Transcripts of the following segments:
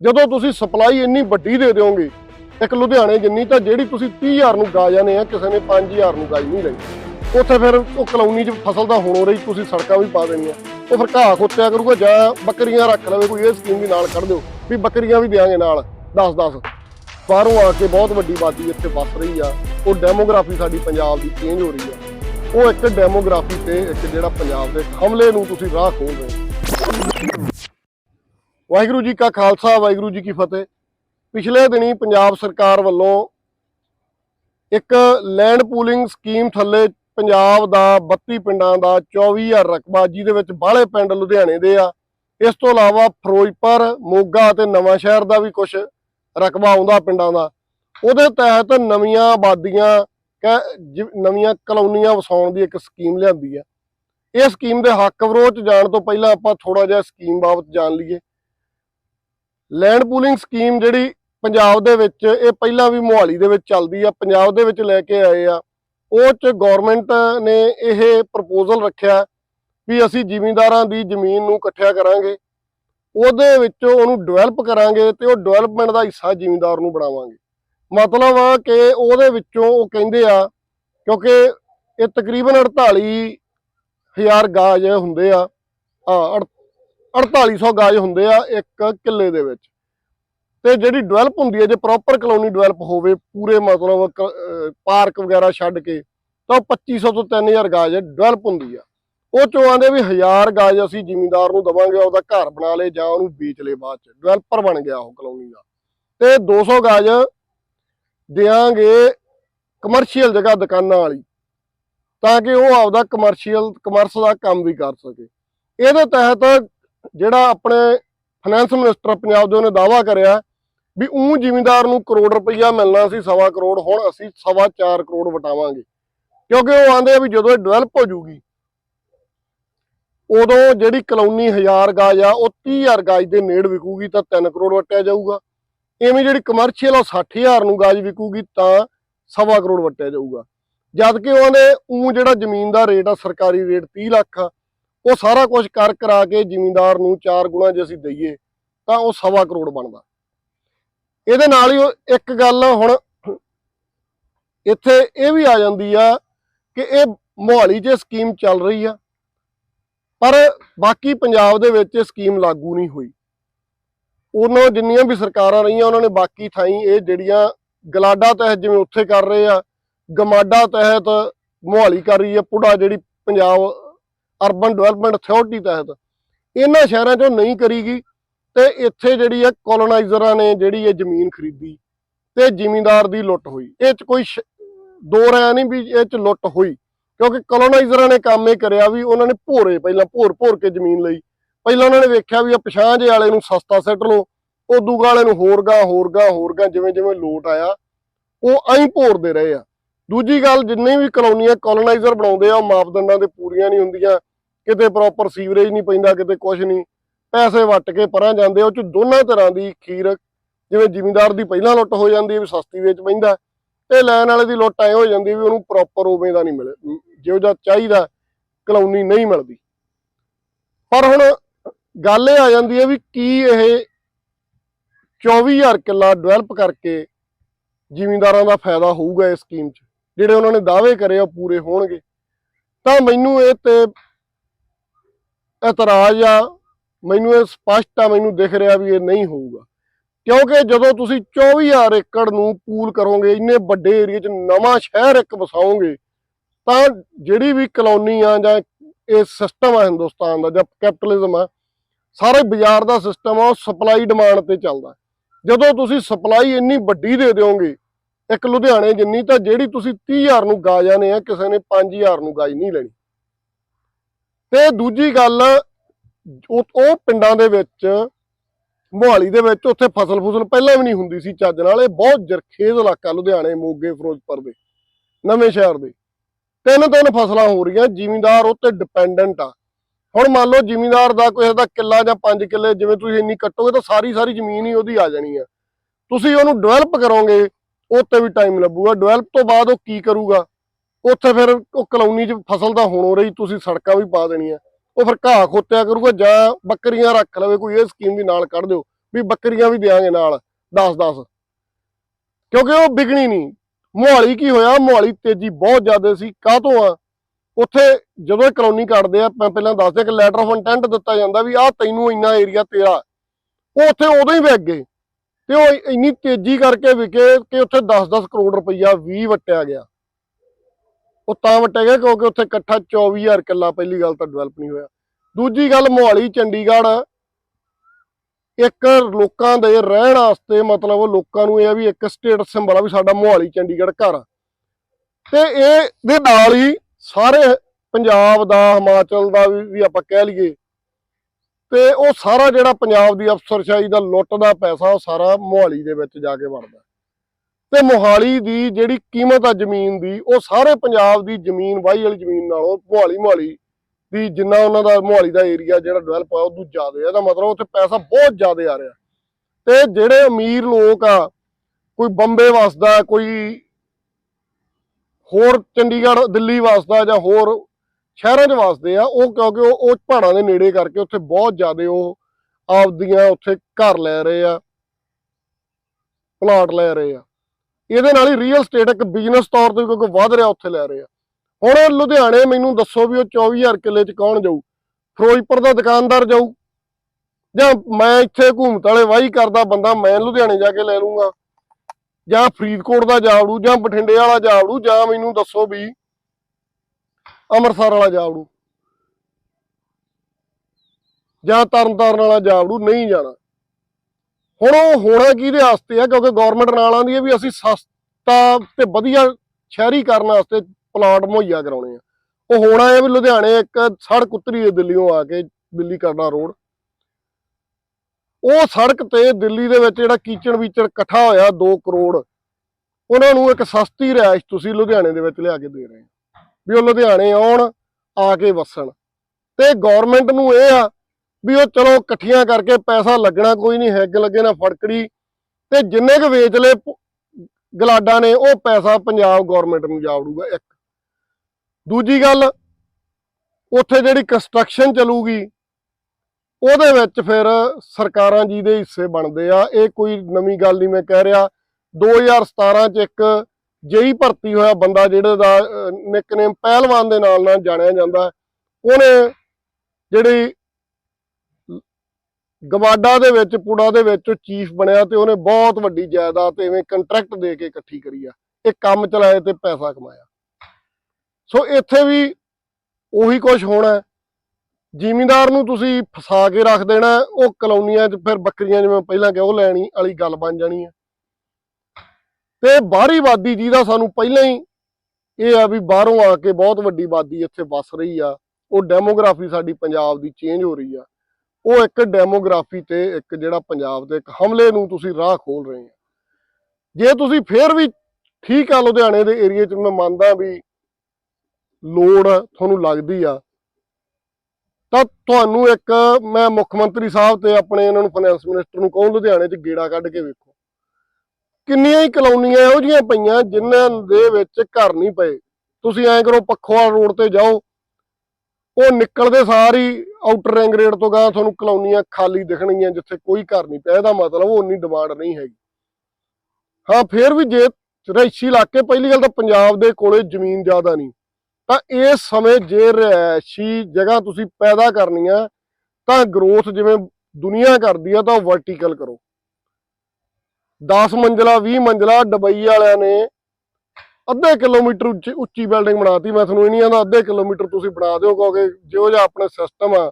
ਜਦੋਂ ਤੁਸੀਂ ਸਪਲਾਈ ਇੰਨੀ ਵੱਡੀ ਦੇ ਦਿਓਗੇ, ਇੱਕ ਲੁਧਿਆਣੇ ਜਿੰਨੀ, ਤਾਂ ਜਿਹੜੀ ਤੁਸੀਂ 30000 ਨੂੰ ਗਾ ਜਾਂਦੇ ਆ, ਕਿਸੇ ਨੇ 5000 ਨੂੰ ਗਾਈ ਨਹੀਂ ਲਈ। ਉੱਥੇ ਫਿਰ ਉਹ ਕਲੋਨੀ 'ਚ ਫਸਲ ਤਾਂ ਹੋਣੋ ਰਹੀ ਤੁਸੀਂ ਸੜਕਾਂ ਵੀ ਪਾ ਦੇਣੀਆਂ। ਉਹ ਫਿਰ ਘਾਹ ਖੋਤਿਆ ਕਰੂਗਾ ਜਾਂ ਬੱਕਰੀਆਂ ਰੱਖ ਲਵੇ, ਕੋਈ ਇਹ ਸਕੀਮ ਵੀ ਨਾਲ ਕੱਢ ਦਿਓ, ਵੀ ਬੱਕਰੀਆਂ ਵੀ ਦਿਆਂਗੇ ਨਾਲ 10 10 ਬਾਹਰੋਂ ਆ ਕੇ ਬਹੁਤ ਵੱਡੀ ਆਬਾਦੀ ਇੱਥੇ ਵਸ ਰਹੀ ਆ। ਉਹ ਡੈਮੋਗ੍ਰਾਫੀ ਸਾਡੀ ਪੰਜਾਬ ਦੀ ਚੇਂਜ ਹੋ ਰਹੀ ਆ। ਉਹ ਇੱਕ ਡੈਮੋਗ੍ਰਾਫੀ ਤੇ ਇੱਕ ਜਿਹੜਾ ਪੰਜਾਬ ਦੇ ਹਮਲੇ ਨੂੰ ਤੁਸੀਂ ਰਾਹ ਖੋਲ ਰਹੇ ਵਾਹਿਗੁਰੂ ਜੀ ਕਾ ਖਾਲਸਾ, ਵਾਹਿਗੁਰੂ ਜੀ ਕੀ ਫਤਿਹ। ਪਿਛਲੇ ਦਿਨੀ ਪੰਜਾਬ ਸਰਕਾਰ ਵੱਲੋਂ ਇੱਕ ਲੈਂਡ ਪੂਲਿੰਗ ਸਕੀਮ ਥੱਲੇ ਪੰਜਾਬ ਦਾ 32 ਪਿੰਡਾਂ ਦਾ 24000 ਰਕਬਾ, ਜਿਹਦੇ ਵਿੱਚ ਬਾਹਲੇ ਪਿੰਡ ਲੁਧਿਆਣੇ ਦੇ ਆ। ਇਸ ਤੋਂ ਇਲਾਵਾ ਫਿਰੋਜ਼ਪੁਰ, ਮੋਗਾ ਅਤੇ ਨਵਾਂ ਸ਼ਹਿਰ ਦਾ ਵੀ ਕੁਝ ਰਕਬਾ ਆਉਂਦਾ ਪਿੰਡਾਂ ਦਾ। ਉਹਦੇ ਤਹਿਤ ਨਵੀਆਂ ਆਬਾਦੀਆਂ ਕਹਿ- ਜਿ- ਨਵੀਆਂ ਕਲੋਨੀਆਂ ਵਸਾਉਣ ਦੀ ਇੱਕ ਸਕੀਮ ਲਿਆਂਦੀ ਆ। ਇਹ ਸਕੀਮ ਦੇ ਹੱਕ ਵਿਰੋਧ ਜਾਣ ਤੋਂ ਪਹਿਲਾਂ ਆਪਾਂ ਥੋੜਾ ਜਿਹਾ ਸਕੀਮ ਬਾਬਤ ਜਾਣ ਲਈਏ। ਲੈਂਡ ਪੂਲਿੰਗ ਸਕੀਮ ਜਿਹੜੀ ਪੰਜਾਬ ਦੇ ਵਿੱਚ, ਇਹ ਪਹਿਲਾਂ ਵੀ ਮੁਹਾਲੀ ਦੇ ਵਿੱਚ ਚੱਲਦੀ ਆ, ਪੰਜਾਬ ਦੇ ਵਿੱਚ ਲੈ ਕੇ ਆਏ ਆ। ਉਹ ਚ ਗਵਰਨਮੈਂਟ ਨੇ ਇਹ ਪ੍ਰਪੋਜ਼ਲ ਰੱਖਿਆ ਵੀ ਅਸੀਂ ਜ਼ਿਮੀਂਦਾਰਾਂ ਦੀ ਜ਼ਮੀਨ ਨੂੰ ਇਕੱਠਿਆ ਕਰਾਂਗੇ। ਉਹਦੇ ਵਿੱਚੋਂ ਉਹਨੂੰ ਡਿਵੈਲਪ ਕਰਾਂਗੇ ਤੇ ਉਹ ਡਿਵੈਲਪਮੈਂਟ ਦਾ ਹਿੱਸਾ ਜ਼ਿਮੀਂਦਾਰ ਨੂੰ ਬਣਾਵਾਂਗੇ। ਮਤਲਬ ਆ ਕਿ ਉਹਦੇ ਵਿੱਚੋਂ ਉਹ ਕਹਿੰਦੇ ਆ, ਕਿਉਂਕਿ ਇਹ ਤਕਰੀਬਨ 48000 ਗਾਜ ਹੁੰਦੇ ਆ। ਆ 4800 ਗਾਜ ਹੁੰਦੇ ਆ ਇੱਕ ਕਿੱਲੇ ਦੇ ਵਿੱਚ। ਤੇ ਜਿਹੜੀ ਡਿਵੈਲਪ ਹੁੰਦੀ ਹੈ ਜੇ ਪ੍ਰੋਪਰ ਕਲੋਨੀ ਡਿਵੈਲਪ ਹੋਵੇ, ਪੂਰੇ ਮਤਲਬ ਪਾਰਕ ਵਗੈਰਾ ਛੱਡ ਕੇ, ਤਾਂ ਉਹ 2500 ਤੋਂ 3000 ਗਾਜ ਡਿਵੈਲਪ ਹੁੰਦੀ ਆ। ਉਹ ਚੋਂ ਆਂਦੇ ਵੀ 1000 ਗਾਜ ਅਸੀਂ ਜ਼ਿਮੀਂਦਾਰ ਨੂੰ ਦਵਾਂਗੇ ਉਹਦਾ ਘਰ ਬਣਾ ਲੇ ਜਾਂ ਉਹਨੂੰ ਵੇਚ ਲੇ ਬਾਅਦ ਚ। ਡਿਵੈਲਪਰ ਬਣ ਗਿਆ ਉਹ ਕਲੋਨੀ ਦਾ। ਤੇ 200 ਗਾਜ ਦਿਆਂਗੇ ਕਮਰਸ਼ੀਅਲ ਜਗ੍ਹਾ ਦੁਕਾਨਾਂ ਵਾਲੀ, ਤਾਂ ਕਿ ਉਹ ਆਪਦਾ ਕਮਰਸ਼ੀਅਲ ਕਮਰਸ ਦਾ ਕੰਮ ਵੀ ਕਰ ਸਕੇ। ਇਹਦੇ ਤਹਿਤ ਜਿਹੜਾ ਆਪਣੇ ਫਾਈਨੈਂਸ ਮਿਨਿਸਟਰ ਪੰਜਾਬ ਦੇ ਉਹਨੇ ਦਾਵਾ ਕਰਿਆ ਵੀ ਉਹ ਜ਼ਿਮੀਂਦਾਰ ਨੂੰ ਕਰੋੜ ਰੁਪਈਆ ਮਿਲਣਾ ਸੀ, ਸਵਾ ਕਰੋੜ, ਹੁਣ ਅਸੀਂ ਸਵਾ 4 ਕਰੋੜ ਵਟਾਵਾਂਗੇ। ਕਿਉਂਕਿ ਉਹ ਆਂਦੇ ਆ ਵੀ ਜਦੋਂ ਇਹ ਡਿਵੈਲਪ ਹੋ ਜੂਗੀ, ਉਦੋਂ ਜਿਹੜੀ ਕਲੋਨੀ 1000 ਗਾਜ ਆ, ਉਹ 30000 ਗਾਜ ਦੇ ਨੇੜ ਵਿਕੂਗੀ ਤਾਂ 3 ਕਰੋੜ ਵਟਿਆ ਜਾਊਗਾ। ਐਵੇਂ ਜਿਹੜੀ ਕਮਰਸ਼ੀਅਲ ਉਹ 60000 ਨੂੰ ਗਾਜ ਵਿਕੂਗੀ ਤਾਂ ਸਵਾ ਕਰੋੜ ਵਟਿਆ ਜਾਊਗਾ। ਜਦ ਕਿ ਉਹਨਾਂ ਉਹ ਜਿਹੜਾ ਜ਼ਮੀਨ ਦਾ ਰੇਟ ਆ, ਸਰਕਾਰੀ ਰੇਟ 30 ਲੱਖ ਆ ਉਹ ਸਾਰਾ ਕੁਝ ਕਰ ਕਰਾ ਕੇ ਜ਼ਿਮੀਂਦਾਰ ਨੂੰ 4 ਗੁਣਾ ਜੇ ਅਸੀਂ ਦਈਏ, ਤਾਂ ਉਹ ਸਵਾ ਕਰੋੜ ਬਣਦਾ। ਇਹਦੇ ਨਾਲ ਹੀ ਇੱਕ ਗੱਲ ਹੁਣ ਇੱਥੇ ਇਹ ਵੀ ਆ ਜਾਂਦੀ ਆ ਕਿ ਇਹ ਮੋਹਾਲੀ 'ਚ ਸਕੀਮ ਚੱਲ ਰਹੀ ਆ, ਪਰ ਬਾਕੀ ਪੰਜਾਬ ਦੇ ਵਿੱਚ ਇਹ ਸਕੀਮ ਲਾਗੂ ਨਹੀਂ ਹੋਈ। ਉਹਨਾਂ ਜਿੰਨੀਆਂ ਵੀ ਸਰਕਾਰਾਂ ਰਹੀਆਂ, ਉਹਨਾਂ ਨੇ ਬਾਕੀ ਥਾਈ ਇਹ ਜਿਹੜੀਆਂ ਗਲਾਡਾ ਤਹਿਤ ਜਿਵੇਂ ਉੱਥੇ ਕਰ ਰਹੇ ਆ, ਗਮਾਡਾ ਤਹਿਤ ਮੋਹਾਲੀ ਕਰ ਰਹੀ ਆ, ਪੁੜਾ ਜਿਹੜੀ ਪੰਜਾਬ ਅਰਬਨ ਡਿਵੈਲਪਮੈਂਟ ਅਥਾਰਟੀ ਤਹਿਤ। ਇਹਨਾਂ ਸ਼ਹਿਰਾਂ 'ਚੋਂ ਨਹੀਂ ਕਰੀਗੀ ਤੇ ਇੱਥੇ ਜਿਹੜੀ ਆ ਕੋਲੋਨਾਈਜ਼ਰਾਂ ਨੇ ਜਿਹੜੀ ਇਹ ਜ਼ਮੀਨ ਖਰੀਦੀ ਤੇ ਜ਼ਿਮੀਂਦਾਰ ਦੀ ਲੁੱਟ ਹੋਈ। ਇਹ 'ਚ ਕੋਈ ਦੋ ਰਾਇ ਨਹੀਂ ਵੀ ਇਹ 'ਚ ਲੁੱਟ ਹੋਈ, ਕਿਉਂਕਿ ਕੋਲੋਨਾਈਜ਼ਰਾਂ ਨੇ ਕੰਮ ਇਹ ਕਰਿਆ ਵੀ ਉਹਨਾਂ ਨੇ ਭੋਰੇ ਪਹਿਲਾਂ ਭੋਰ ਭੋਰ ਕੇ ਜ਼ਮੀਨ ਲਈ। ਪਹਿਲਾਂ ਉਹਨਾਂ ਨੇ ਵੇਖਿਆ ਵੀ ਆ ਪਛਾਂ ਜੇ ਵਾਲੇ ਨੂੰ ਸਸਤਾ ਸੱਟ ਲਓ ਉਦੋਂ ਵਾਲੇ ਨੂੰ ਹੋਰ ਗਾ ਹੋਰ ਗਾ ਹੋਰ ਗਾ ਜਿਵੇਂ ਜਿਵੇਂ ਲੋਟ ਆਇਆ, ਉਹ ਐਂ ਭੋਰਦੇ ਰਹੇ ਆ। ਦੂਜੀ ਗੱਲ, ਜਿੰਨੇ ਵੀ ਕਲੋਨੀਆਂ ਕੋਲੋਨਾਈਜ਼ਰ ਬਣਾਉਂਦੇ ਆ, ਉਹ ਮਾਪਦੰਡਾਂ ਦੇ ਪੂਰੀਆਂ ਨਹੀਂ ਹੁੰਦੀਆਂ। ਕਿਤੇ ਪ੍ਰੋਪਰ ਸੀਵਰੇਜ ਨਹੀਂ ਪੈਂਦਾ, ਕਿਤੇ ਕੁਝ ਨਹੀਂ। ਪੈਸੇ ਵੱਟ ਕੇ ਪਰਾਂ ਜਾਂਦੇ ਉਹ ਚ ਦੋਨਾਂ ਤਰ੍ਹਾਂ ਦੀ ਖੀਰ, ਜਿਵੇਂ ਜ਼ਿਮੀਂਦਾਰ ਦੀ ਪਹਿਲਾਂ ਲੁੱਟ ਹੋ ਜਾਂਦੀ ਹੈ ਵੀ ਸਸਤੀ ਵੇਚ ਪੈਂਦਾ ਤੇ ਲੈਣ ਵਾਲੇ ਦੀ ਲੁੱਟ ਐ ਹੋ ਜਾਂਦੀ ਵੀ ਉਹਨੂੰ ਪ੍ਰੋਪਰ ਉਵੇਂ ਦਾ ਨਹੀਂ ਮਿਲੇ, ਜਿਹੋ ਜਿਹਾ ਚਾਹੀਦਾ, ਕਲੋਨੀ ਨਹੀਂ ਮਿਲਦੀ। ਪਰ ਹੁਣ ਗੱਲ ਇਹ ਆ ਜਾਂਦੀ ਹੈ ਵੀ ਕੀ ਇਹ 24000 ਕਿੱਲਾ ਡਿਵੈਲਪ ਕਰਕੇ ਜ਼ਿਮੀਂਦਾਰਾਂ ਦਾ ਫਾਇਦਾ ਹੋਊਗਾ ਇਸ ਸਕੀਮ 'ਚ? ਜਿਹੜੇ ਉਹਨਾਂ ਨੇ ਦਾਅਵੇ ਕਰੇ ਆ ਉਹ ਪੂਰੇ ਹੋਣਗੇ। ਤਾਂ ਮੈਨੂੰ ਇਹ ਤੇ ਇਤਰਾਜ਼ ਆ, ਮੈਨੂੰ ਇਹ ਸਪਸ਼ਟ ਆ, ਮੈਨੂੰ ਦਿਖ ਰਿਹਾ ਵੀ ਇਹ ਨਹੀਂ ਹੋਊਗਾ। ਕਿਉਂਕਿ ਜਦੋਂ ਤੁਸੀਂ 24000 ਏਕੜ ਨੂੰ ਪੂਲ ਕਰੋਗੇ, ਇੰਨੇ ਵੱਡੇ ਏਰੀਆ 'ਚ ਨਵਾਂ ਸ਼ਹਿਰ ਇੱਕ ਵਸਾਓਗੇ, ਤਾਂ ਜਿਹੜੀ ਵੀ ਕਲੋਨੀ ਆ ਜਾਂ ਇਹ ਸਿਸਟਮ ਆ ਹਿੰਦੁਸਤਾਨ ਦਾ, ਜਾਂ ਕੈਪੀਟਲਿਜ਼ਮ ਆ, ਸਾਰੇ ਬਾਜ਼ਾਰ ਦਾ ਸਿਸਟਮ ਆ, ਉਹ ਸਪਲਾਈ ਡਿਮਾਂਡ ਤੇ ਚੱਲਦਾ। ਜਦੋਂ ਤੁਸੀਂ ਸਪਲਾਈ ਇੰਨੀ ਵੱਡੀ ਦੇ ਦਿਓਗੇ, ਇੱਕ ਲੁਧਿਆਣੇ ਜਿੰਨੀ, ਤਾਂ ਜਿਹੜੀ ਤੁਸੀਂ 30000 ਨੂੰ ਗਾ ਜਾਣੇ ਆ, ਕਿਸੇ ਨੇ 5000 ਨੂੰ ਗਾਜ ਨਹੀਂ ਲੈਣੀ। ਤੇ ਦੂਜੀ ਗੱਲ, ਉਹ ਪਿੰਡਾਂ ਦੇ ਵਿੱਚ, ਮੋਹਾਲੀ ਦੇ ਵਿੱਚ ਉੱਥੇ ਫਸਲ ਫਸਲ ਪਹਿਲਾਂ ਵੀ ਨਹੀਂ ਹੁੰਦੀ ਸੀ ਚੱਜ ਨਾਲ। ਇਹ ਬਹੁਤ ਜਰਖੇਜ਼ ਇਲਾਕਾ, ਲੁਧਿਆਣੇ, ਮੋਗੇ, ਫਿਰੋਜ਼ਪੁਰ ਦੇ, ਨਵੇਂ ਸ਼ਹਿਰ ਦੇ। ਤਿੰਨ ਤਿੰਨ ਫਸਲਾਂ ਹੋ ਰਹੀਆਂ, ਜ਼ਿਮੀਂਦਾਰ ਉੱਤੇ ਡਿਪੈਂਡੈਂਟ ਆ। ਹੁਣ ਮੰਨ ਲਓ ਜ਼ਿਮੀਂਦਾਰ ਦਾ ਕੋਈ ਦਾ ਕਿੱਲਾ ਜਾਂ 5 ਕਿੱਲੇ, ਜਿਵੇਂ ਤੁਸੀਂ ਇੰਨੀ ਕੱਟੋਗੇ ਤਾਂ ਸਾਰੀ ਸਾਰੀ ਜ਼ਮੀਨ ਹੀ ਉਹਦੀ ਆ ਜਾਣੀ ਆ। ਤੁਸੀਂ ਉਹਨੂੰ ਡਿਵੈਲਪ ਕਰੋਗੇ ਉਹ ਤੇ ਵੀ ਟਾਈਮ ਲੱਗੂਗਾ। ਡਿਵੈਲਪ ਤੋਂ ਬਾਅਦ ਉਹ ਕੀ ਕਰੂਗਾ? ਉੱਥੇ ਫਿਰ ਉਹ ਕਲੋਨੀ 'ਚ ਫਸਲ ਦਾ ਹੋਣੋ ਰਹੀ, ਤੁਸੀਂ ਸੜਕਾਂ ਵੀ ਪਾ ਦੇਣੀਆਂ। ਉਹ ਫਿਰ ਘਾਹ ਖੋਤਿਆ ਕਰੂਗਾ ਜਾਂ ਬੱਕਰੀਆਂ ਰੱਖ ਲਵੇ, ਕੋਈ ਇਹ ਸਕੀਮ ਵੀ ਨਾਲ ਕੱਢ ਦਿਓ, ਵੀ ਬੱਕਰੀਆਂ ਵੀ ਦੇਾਂਗੇ ਨਾਲ 10-10 ਕਿਉਂਕਿ ਉਹ ਵਿਕਣੀ ਨਹੀਂ। ਮੋਹਾਲੀ ਕੀ ਹੋਇਆ? ਮੋਹਾਲੀ ਤੇਜ਼ੀ ਬਹੁਤ ਜ਼ਿਆਦਾ ਸੀ। ਕਾਹ ਤੋਂ ਆ? ਉੱਥੇ ਜਦੋਂ ਇਹ ਕਲੋਨੀ ਕੱਢਦੇ ਆ, ਮੈਂ ਪਹਿਲਾਂ ਦੱਸਦੇ ਕਿ ਲੈਟਰ ਆਫ ਇੰਟੈਂਟ ਦਿੱਤਾ ਜਾਂਦਾ ਵੀ ਆਹ ਤੈਨੂੰ ਇੰਨਾ ਏਰੀਆ ਤੇਰਾ। ਉਹ ਉੱਥੇ ਉਦੋਂ ਹੀ ਵਿਕ ਗਏ। ਤੇ ਉਹ ਇੰਨੀ ਤੇਜ਼ੀ ਕਰਕੇ ਵਿਕੇ ਕਿ ਉੱਥੇ 10-10 ਕਰੋੜ ਰੁਪਈਆ ਵੀ ਵਟਿਆ ਗਿਆ। ਉਹ ਤਾਂ ਵਟਿਆ ਗਿਆ ਕਿਉਂਕਿ ਉੱਥੇ ਇਕੱਠਾ 24000 ਕਿੱਲਾ ਪਹਿਲੀ ਗੱਲ ਤਾਂ ਡਿਵੈਲਪ ਨਹੀਂ ਹੋਇਆ। ਦੂਜੀ ਗੱਲ ਮੋਹਾਲੀ, ਚੰਡੀਗੜ੍ਹ, ਇੱਕ ਲੋਕਾਂ ਦੇ ਰਹਿਣ ਵਾਸਤੇ ਮਤਲਬ ਲੋਕਾਂ ਨੂੰ ਇਹ ਆ ਵੀ ਇੱਕ ਸਟੇਟ ਸਿੰਬਲ ਆ ਵੀ ਸਾਡਾ ਮੋਹਾਲੀ, ਚੰਡੀਗੜ੍ਹ ਘਰ ਤੇ ਇਹ ਦੇ ਨਾਲ ਹੀ ਸਾਰੇ ਪੰਜਾਬ ਦਾ, ਹਿਮਾਚਲ ਦਾ ਵੀ ਵੀ ਆਪਾਂ ਕਹਿ ਲਈਏ। ਤੇ ਉਹ ਸਾਰਾ ਜਿਹੜਾ ਪੰਜਾਬ ਦੀ ਅਫਸਰਸ਼ਾਹੀ ਦਾ ਲੁੱਟ ਦਾ ਪੈਸਾ ਉਹ ਸਾਰਾ ਮੋਹਾਲੀ ਦੇ ਵਿੱਚ ਜਾ ਕੇ ਵੜਦਾ ਤੇ ਮੋਹਾਲੀ ਦੀ ਜਿਹੜੀ ਕੀਮਤ ਆ ਜ਼ਮੀਨ ਦੀ, ਉਹ ਸਾਰੇ ਪੰਜਾਬ ਦੀ ਜ਼ਮੀਨ, ਵਾਹੀ ਵਾਲੀ ਜ਼ਮੀਨ ਨਾਲੋਂ ਮੋਹਾਲੀ ਮੋਹਾਲੀ ਦੀ ਜਿੰਨਾ ਉਹਨਾਂ ਦਾ ਮੋਹਾਲੀ ਦਾ ਏਰੀਆ ਜਿਹੜਾ ਡਿਵੈਲਪ ਹੋਇਆ ਉਦੋਂ ਜ਼ਿਆਦਾ ਹੈ ਇਹਦਾ ਮਤਲਬ ਉੱਥੇ ਪੈਸਾ ਬਹੁਤ ਜ਼ਿਆਦਾ ਆ ਰਿਹਾ। ਤੇ ਜਿਹੜੇ ਅਮੀਰ ਲੋਕ ਆ, ਕੋਈ ਬੰਬੇ ਵਸਦਾ, ਕੋਈ ਹੋਰ ਚੰਡੀਗੜ੍ਹ, ਦਿੱਲੀ ਵਸਦਾ ਜਾਂ ਹੋਰ ਸ਼ਹਿਰਾਂ 'ਚ ਵਸਦੇ ਆ, ਉਹ ਕਿਉਂਕਿ ਉਹ ਉਹ ਪਹਾੜਾਂ ਦੇ ਨੇੜੇ ਕਰਕੇ ਉੱਥੇ ਬਹੁਤ ਜ਼ਿਆਦਾ ਉਹ ਆਪਦੀਆਂ ਉੱਥੇ ਘਰ ਲੈ ਰਹੇ ਆ, ਪਲਾਟ ਲੈ ਰਹੇ ਆ। ਇਹਦੇ ਨਾਲ ਹੀ ਰੀਅਲ ਸਟੇਟ ਇੱਕ ਬਿਜ਼ਨਸ ਤੌਰ ਤੇ ਕਿਉਂਕਿ ਵਧ ਰਿਹਾ, ਉੱਥੇ ਲੈ ਰਹੇ ਆ। ਹੁਣ ਲੁਧਿਆਣੇ ਮੈਨੂੰ ਦੱਸੋ ਵੀ ਉਹ 24000 ਕਿੱਲੇ 'ਚ ਕੌਣ ਜਾਊ? ਫਿਰੋਜ਼ਪੁਰ ਦਾ ਦੁਕਾਨਦਾਰ ਜਾਊ? ਜਾਂ ਮੈਂ ਇੱਥੇ ਘੂਮਤ ਵਾਲੇ ਵਾਹੀ ਕਰਦਾ ਬੰਦਾ, ਮੈਂ ਲੁਧਿਆਣੇ ਜਾ ਕੇ ਲੈ ਲੂੰਗਾ ਜਾਂ ਫਰੀਦਕੋਟ ਦਾ ਜਾਵੜੂ ਜਾਂ ਬਠਿੰਡੇ ਵਾਲਾ ਜਾਵੜੂ ਜਾਂ ਮੈਨੂੰ ਦੱਸੋ ਵੀ ਅੰਮ੍ਰਿਤਸਰ ਵਾਲਾ ਜਾਵੜੂ ਜਾਂ ਤਰਨਤਾਰਨ ਵਾਲਾ ਜਾਵੜੂ ਨਹੀਂ ਜਾਣਾ। ਹੁਣ ਉਹ ਹੋਣਾ ਕਿਹਦੇ ਵਾਸਤੇ ਆ? ਕਿਉਂਕਿ ਗਵਰਨਮੈਂਟ ਨਾਲ ਆਂਦੀ ਹੈ ਵੀ ਅਸੀਂ ਸਸਤਾ ਤੇ ਵਧੀਆ ਸ਼ਹਿਰੀ ਕਰਨ ਵਾਸਤੇ ਪਲਾਟ ਮੁਹੱਈਆ ਕਰਾਉਣੇ ਆ। ਉਹ ਹੋਣਾ ਹੈ ਵੀ ਲੁਧਿਆਣੇ ਇੱਕ ਸੜਕ ਉਤਰੀ ਹੈ ਦਿੱਲੀੋਂ ਆ ਕੇ ਦਿੱਲੀ ਕਰਨਾ ਰੋਡ। ਉਹ ਸੜਕ ਤੇ ਦਿੱਲੀ ਦੇ ਵਿੱਚ ਜਿਹੜਾ ਕੀਚਣ ਵੀਚੜ ਇਕੱਠਾ ਹੋਇਆ 2 ਕਰੋੜ, ਉਹਨਾਂ ਨੂੰ ਇੱਕ ਸਸਤੀ ਰਿਹਾਇਸ਼ ਤੁਸੀਂ ਲੁਧਿਆਣੇ ਦੇ ਵਿੱਚ ਲਿਆ ਕੇ ਦੇ ਰਹੇ ਹੋ। ਵੀ ਉਹ ਲੁਧਿਆਣੇ ਆਉਣ, ਆ ਕੇ ਵਸਣ। ਤੇ ਗਵਰਨਮੈਂਟ ਨੂੰ ਇਹ ਆ ਵੀ ਉਹ ਚਲੋ ਇਕੱਠੀਆਂ ਕਰਕੇ ਪੈਸਾ ਲੱਗਣਾ ਕੋਈ ਨਹੀਂ, ਹੈਗ ਲੱਗੇ ਨਾ ਫੜਕੜੀ। ਤੇ ਜਿੰਨੇ ਕੁ ਵੇਚ ਲਏ ਪ- ਗਲਾਡਾਂ ਨੇ, ਉਹ ਪੈਸਾ ਪੰਜਾਬ ਗਵਰਨਮੈਂਟ ਨੂੰ ਜਾਵੜੂਗਾ, ਇੱਕ। ਦੂਜੀ ਗੱਲ, ਉੱਥੇ ਜਿਹੜੀ ਕੰਸਟਰਕਸ਼ਨ ਚੱਲੂਗੀ, ਉਹਦੇ ਵਿੱਚ ਫਿਰ ਸਰਕਾਰਾਂ ਜੀ ਦੇ ਹਿੱਸੇ ਬਣਦੇ ਆ। ਇਹ ਕੋਈ ਨਵੀਂ ਗੱਲ ਨਹੀਂ ਮੈਂ ਕਹਿ ਰਿਹਾ। 2017 ਚ ਇੱਕ ਜੇਈ ਭਰਤੀ ਹੋਇਆ ਬੰਦਾ, ਜਿਹੜੇ ਦਾ ਨਿਕਨੇਮ ਪਹਿਲਵਾਨ ਦੇ ਨਾਲ ਨਾਲ ਜਾਣਿਆ ਜਾਂਦਾ। ਉਹਨੇ ਜਿਹੜੀ ਗਵਾਡਾ ਦੇ ਵਿੱਚ, ਪੁੜਾ ਦੇ ਵਿੱਚ ਚੀਫ ਬਣਿਆ ਤੇ ਉਹਨੇ ਬਹੁਤ ਵੱਡੀ ਜਾਇਦਾਦ ਐਵੇਂ ਕੰਟਰੈਕਟ ਦੇ ਕੇ ਇਕੱਠੀ ਕਰੀ ਆ। ਇਹ ਕੰਮ ਚਲਾਏ ਤੇ ਪੈਸਾ ਕਮਾਇਆ। ਸੋ ਇੱਥੇ ਵੀ ਉਹੀ ਕੁਝ ਹੋਣਾ ਹੈ। ਜ਼ਿਮੀਂਦਾਰ ਨੂੰ ਤੁਸੀਂ ਫਸਾ ਕੇ ਰੱਖ ਦੇਣਾ ਉਹ ਕਲੋਨੀਆਂ 'ਚ ਫਿਰ ਬੱਕਰੀਆਂ ਜਿਵੇਂ ਪਹਿਲਾਂ ਕਿਹਾ, ਉਹ ਲੈਣੀ, ਵਾਲੀ ਗੱਲ ਬਣ ਜਾਣੀ ਹੈ। ਤੇ ਬਾਹਰੀ ਵਾਦੀ ਜਿਹਦਾ ਸਾਨੂੰ ਪਹਿਲਾਂ ਹੀ ਇਹ ਆ ਵੀ ਬਾਹਰੋਂ ਆ ਕੇ ਬਹੁਤ ਵੱਡੀ ਵਾਦੀ ਇੱਥੇ ਵੱਸ ਰਹੀ ਆ। ਉਹ ਡੈਮੋਗ੍ਰਾਫੀ ਸਾਡੀ ਪੰਜਾਬ ਦੀ ਚੇਂਜ ਹੋ ਰਹੀ ਆ। ਉਹ ਇੱਕ ਡੈਮੋਗ੍ਰਾਫੀ ਤੇ ਇੱਕ ਜਿਹੜਾ ਪੰਜਾਬ ਦੇ ਇੱਕ ਹਮਲੇ ਨੂੰ ਤੁਸੀਂ ਰਾਹ ਖੋਲ ਰਹੇ ਆ ਜੇ ਤੁਸੀਂ ਫੇਰ ਵੀ ਠੀਕ ਆ ਲੁਧਿਆਣੇ ਦੇ ਏਰੀਏ 'ਚ, ਮੈਂ ਮੰਨਦਾ ਵੀ ਲੋੜ ਤੁਹਾਨੂੰ ਲੱਗਦੀ ਆ, ਤਾਂ ਤੁਹਾਨੂੰ ਇੱਕ ਮੈਂ ਮੁੱਖ ਮੰਤਰੀ ਸਾਹਿਬ ਤੇ ਆਪਣੇ ਇਹਨਾਂ ਨੂੰ ਫਾਈਨੈਂਸ ਮਿਨਿਸਟਰ ਨੂੰ ਕਹੂੰ, ਲੁਧਿਆਣੇ 'ਚ ਗੇੜਾ ਕੱਢ ਕੇ ਵੇਖੋ। ਕਿੰਨੀਆਂ ਹੀ ਕਲੋਨੀਆਂ ਇਹੋ ਜਿਹੀਆਂ ਪਈਆਂ, ਜਿਨ੍ਹਾਂ ਦੇ ਵਿੱਚ ਘਰ ਨਹੀਂ ਪਏ। ਤੁਸੀਂ ਐਂ ਕਰੋ, ਪੱਖੋਵਾਲ ਰੋਡ ਤੇ ਜਾਓ ਉਹ ਨਿਕਲਦੇ ਸਾਰ ਹੀ ਆਊਟਰ ਰਿੰਗ ਰੇਡ ਤੋਂ ਗਾਂ ਤੁਹਾਨੂੰ ਕਲੋਨੀਆਂ ਖਾਲੀ ਦਿਖਣਗੀਆਂ ਜਿੱਥੇ ਕੋਈ ਘਰ ਨਹੀਂ ਪਿਆ। ਇਹਦਾ ਮਤਲਬ ਉਹ ਉਨੀ ਡਿਮਾਂਡ ਨਹੀਂ ਹੈਗੀ। ਹਾਂ, ਫੇਰ ਵੀ ਜੇ ਰਿਹਾਇਸ਼ੀ ਇਲਾਕੇ, ਪਹਿਲੀ ਗੱਲ ਤਾਂ ਪੰਜਾਬ ਦੇ ਕੋਲੇ ਜ਼ਮੀਨ ਜ਼ਿਆਦਾ ਨਹੀਂ। ਤਾਂ ਇਸ ਸਮੇਂ ਜੇ ਰਿਹਾਇਸ਼ੀ ਜਗ੍ਹਾ ਤੁਸੀਂ ਪੈਦਾ ਕਰਨੀ ਕਰਨੀਆਂ, ਤਾਂ ਗਰੋਥ ਜਿਵੇਂ ਦੁਨੀਆ ਕਰਦੀ ਆ, ਤਾਂ ਉਹ ਵਰਟੀਕਲ ਕਰੋ। 10 ਮੰਜ਼ਲਾ 20 ਮੰਜ਼ਲਾ ਦੁਬਈ ਵਾਲਿਆਂ ਨੇ ਅੱਧੇ ਕਿਲੋਮੀਟਰ ਉੱਚੀ ਉੱਚੀ ਬਿਲਡਿੰਗ ਬਣਾਤੀ, ਮੈਂ ਤੁਹਾਨੂੰ ਇੰਨੀਆਂ ਦਾ ਅੱਧੇ ਕਿਲੋਮੀਟਰ ਤੁਸੀਂ ਬਣਾ ਦਿਓ, ਕਿਉਂਕਿ ਜਿਹੋ ਜਿਹਾ ਆਪਣੇ ਸਿਸਟਮ ਆ,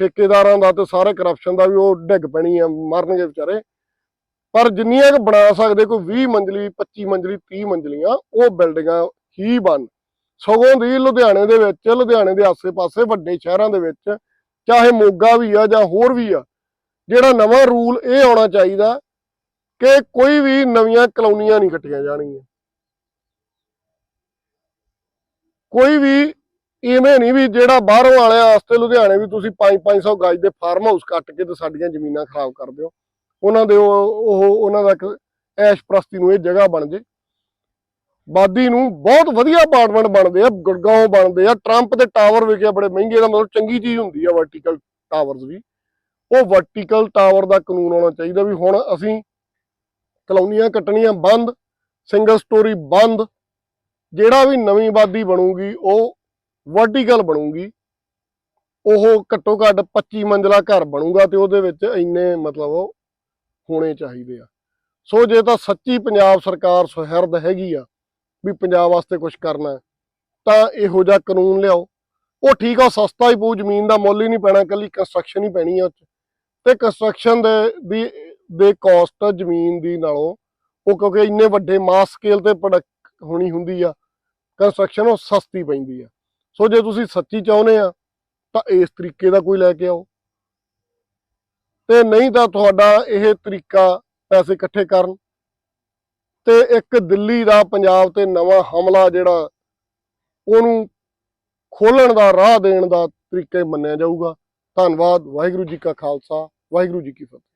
ਠੇਕੇਦਾਰਾਂ ਦਾ ਤੇ ਸਾਰੇ ਕਰਪਸ਼ਨ ਦਾ ਵੀ ਉਹ ਡਿੱਗ ਪੈਣੀ ਆ, ਮਰਨਗੇ ਵਿਚਾਰੇ। ਪਰ ਜਿੰਨੀਆਂ ਕੁ ਬਣਾ ਸਕਦੇ, ਕੋਈ 20 ਮੰਜ਼ਲੀ 25 ਮੰਜ਼ਲੀ 30 ਮੰਜ਼ਲੀਆਂ, ਉਹ ਬਿਲਡਿੰਗਾਂ ਹੀ ਬਣ। ਸਗੋਂ ਦੀ ਲੁਧਿਆਣੇ ਦੇ ਵਿੱਚ, ਲੁਧਿਆਣੇ ਦੇ ਆਸੇ-ਪਾਸੇ ਵੱਡੇ ਸ਼ਹਿਰਾਂ ਦੇ ਵਿੱਚ, ਚਾਹੇ ਮੋਗਾ ਵੀ ਆ ਜਾਂ ਹੋਰ ਵੀ ਆ, ਜਿਹੜਾ ਨਵਾਂ ਰੂਲ ਇਹ ਆਉਣਾ ਚਾਹੀਦਾ ਕਿ ਕੋਈ ਵੀ ਨਵੀਆਂ ਕਲੋਨੀਆਂ ਨਹੀਂ ਕੱਟੀਆਂ ਜਾਣਗੀਆਂ। ਕੋਈ ਵੀ ਇਵੇਂ ਨਹੀਂ ਵੀ ਜਿਹੜਾ ਬਾਹਰੋਂ ਵਾਲਿਆਂ ਵਾਸਤੇ ਲੁਧਿਆਣੇ ਵੀ ਤੁਸੀਂ 5-500 ਗਜ ਦੇ ਫਾਰਮ ਹਾਊਸ ਕੱਟ ਕੇ ਤੇ ਸਾਡੀਆਂ ਜ਼ਮੀਨਾਂ ਖਰਾਬ ਕਰ ਦਿਓ। ਉਹਨਾਂ ਦੇ ਉਹ ਉਹਨਾਂ ਦਾ ਐਸ਼ ਪ੍ਰਸਤੀ ਨੂੰ ਇਹ ਜਗ੍ਹਾ ਬਣ ਜੇ। ਬਾਦੀ ਨੂੰ ਬਹੁਤ ਵਧੀਆ ਅਪਾਰਟਮੈਂਟ ਬਣਦੇ ਆ ਗੁੜਗਾਉਂ ਬਣਦੇ ਆ। ਟਰੰਪ ਦੇ ਟਾਵਰ ਵਿਖੇ ਬੜੇ ਮਹਿੰਗੇ ਦਾ ਮਤਲਬ ਚੰਗੀ ਚੀਜ਼ ਹੁੰਦੀ ਆ ਵਰਟੀਕਲ ਟਾਵਰਸ ਵੀ। ਉਹ ਵਰਟੀਕਲ ਟਾਵਰ ਦਾ ਕਾਨੂੰਨ ਆਉਣਾ ਚਾਹੀਦਾ ਵੀ ਹੁਣ ਅਸੀਂ ਕਲੋਨੀਆਂ ਕੱਟਣੀਆਂ ਬੰਦ ਸਿੰਗਲ ਸਟੋਰੀ ਬੰਦ ਜਿਹੜਾ ਵੀ ਨਵੀਂ ਆਬਾਦੀ ਬਣੂਗੀ, ਉਹ ਵਰਟੀਕਲ ਬਣੂਗੀ। ਉਹ ਘੱਟੋ ਘੱਟ 25 ਮੰਜ਼ਲਾ ਘਰ ਬਣੂਗਾ ਤੇ ਉਹਦੇ ਵਿੱਚ ਇੰਨੇ ਮਤਲਬ ਹੋਣੇ ਚਾਹੀਦੇ ਆ। ਸੋ ਜੇ ਤਾਂ ਸੱਚੀ ਪੰਜਾਬ ਸਰਕਾਰ ਸੁਹਿਰਦ ਹੈਗੀ ਆ ਵੀ ਪੰਜਾਬ ਵਾਸਤੇ ਕੁਝ ਕਰਨਾ, ਤਾਂ ਇਹੋ ਜਿਹਾ ਕਾਨੂੰਨ ਲਿਆਓ। ਉਹ ਠੀਕ ਆ ਉਹ ਸਸਤਾ ਹੀ ਪਊ, ਜ਼ਮੀਨ ਦਾ ਮੁੱਲ ਹੀ ਨਹੀਂ ਪੈਣਾ ਕੱਲੀ ਕੰਸਟਰਕਸ਼ਨ ਹੀ ਪੈਣੀ ਆ ਉਹ 'ਚ। ਤੇ ਕੰਸਟਰਕਸ਼ਨ ਦੇ ਦੀ ਦੇ ਕਾਸਟ ਜ਼ਮੀਨ ਦੀ ਨਾਲੋਂ, ਉਹ ਕਿਉਂਕਿ ਇੰਨੇ ਵੱਡੇ ਮਾਸ ਸਕੇਲ ਤੇ ਪ੍ਰੋਡਕਟ ਹੋਣੀ ਹੁੰਦੀ ਆ ਕੰਸਟਰਕਸ਼ਨ ਉਹ ਸਸਤੀ ਪੈਂਦੀ ਆ। ਸੋ ਜੇ ਤੁਸੀਂ ਸੱਚੀ ਚਾਹੁੰਦੇ ਆ, ਤਾਂ ਇਸ ਤਰੀਕੇ ਦਾ ਕੋਈ ਲੈ ਕੇ ਆਓ। ਤੇ ਨਹੀਂ ਤਾਂ ਤੁਹਾਡਾ ਇਹ ਤਰੀਕਾ ਪੈਸੇ ਇਕੱਠੇ ਕਰਨ। ਤੇ ਇੱਕ ਦਿੱਲੀ ਦਾ ਪੰਜਾਬ ਤੇ ਨਵਾਂ ਹਮਲਾ ਜਿਹੜਾ, ਉਹਨੂੰ ਖੋਲਣ ਦਾ, ਰਾਹ ਦੇਣ ਦਾ ਤਰੀਕੇ ਮੰਨਿਆ ਜਾਊਗਾ। ਧੰਨਵਾਦ, ਵਾਹਿਗੁਰੂ ਜੀ ਕਾ ਖਾਲਸਾ, ਵਾਹਿਗੁਰੂ ਜੀ ਕੀ ਫਤਿਹ।